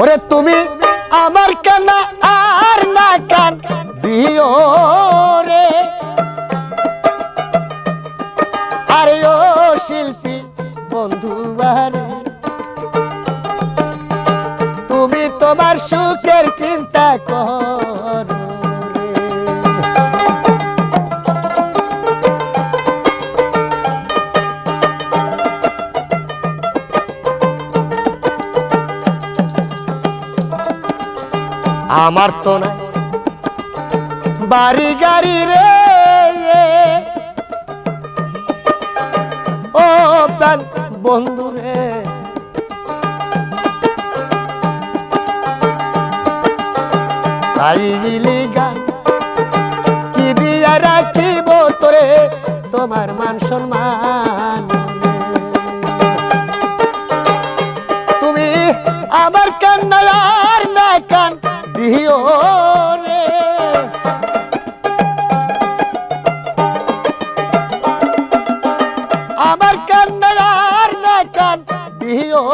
ওরে তুমি আমার কানা আর না কান দিও রে? আরে ও শিল্পী বন্ধু তুমি তোমার সুখের চিন্তা করো। আমার তো না। বাড়ি গাড়ি রে। ও প্রাণ বন্ধু রে। সাইলি গান কি দিয়া রাখিব তোরে? তোমার মান সম্মান। তুমি আমার কান্নার না কান। দিও রে। আমার কান্নার না কান দিও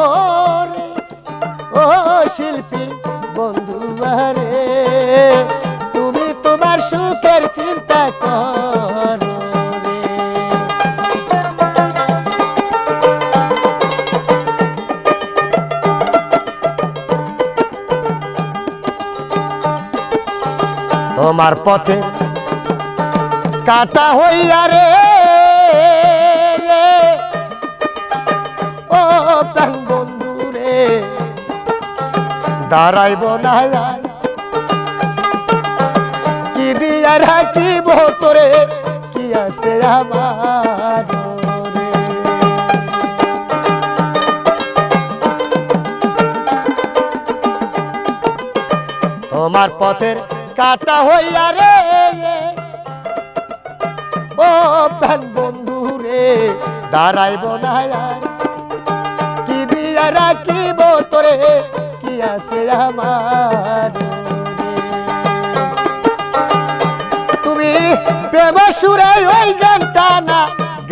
রে। ও শিল্পী বন্ধু রে তুমি তোমার সুখের চিন্তা তোমার পথে কাটা হইয়া রে। ও প্রাণ বন্ধু রে, দাঁড়াইব না কি দিয়া রাখিব তোরে, কি আছে আমার তোমার পথের কাটা হইয়া রে। ও প্রাণ বন্ধু রে, দাঁড়াইব না কি দিয়া রাখিব তোরে, কি আছে আমার? তুমি প্রেম সুরে ওই গানটা না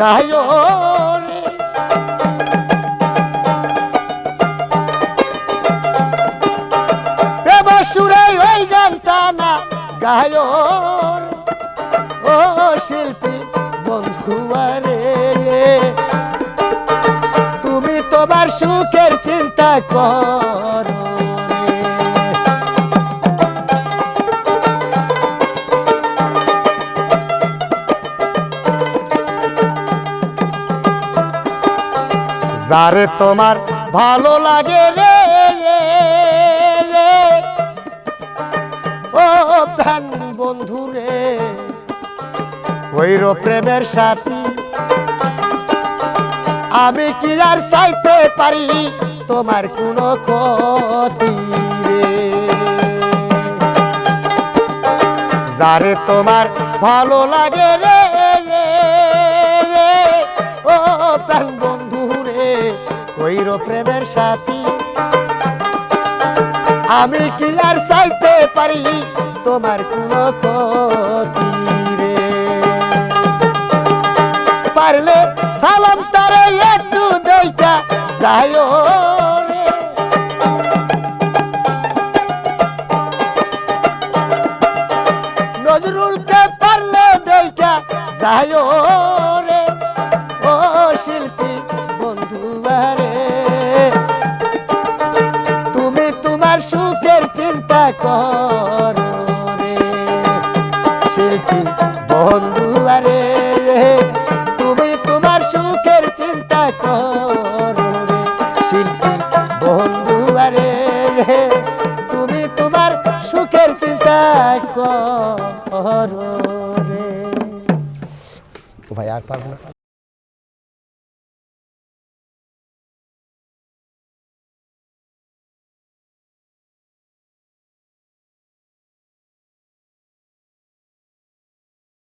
গায়ো গায়ো রে। ও শিল্পী বন্ধু তুমি তোমার সুখের চিন্তা কর। যারে তোমার ভালো লাগে রে প্রাণ বন্ধু রে। কইর প্রেমের সাথী। আমি কি আর চাইতে পারি তোমার কোনো ক্ষতি রে? যারে তোমার ভালো লাগে রে ও প্রাণ বন্ধু রে কইর প্রেমের সাথী। আমি কি আর চাইতে পারি তোমার কোনো ক্ষতি রে। পারলে সালাম তারে একটু দেইটা রে। নজরুলকে পারলে রে। ও শিল্পী তুমি তোমার সুখের চিন্তা করো। বন্ধু রে তুমি তোমার সুখের চিন্তা করো শিল্পী বন্ধু রে তুমি তোমার সুখের চিন্তা করো ভাই আর পারব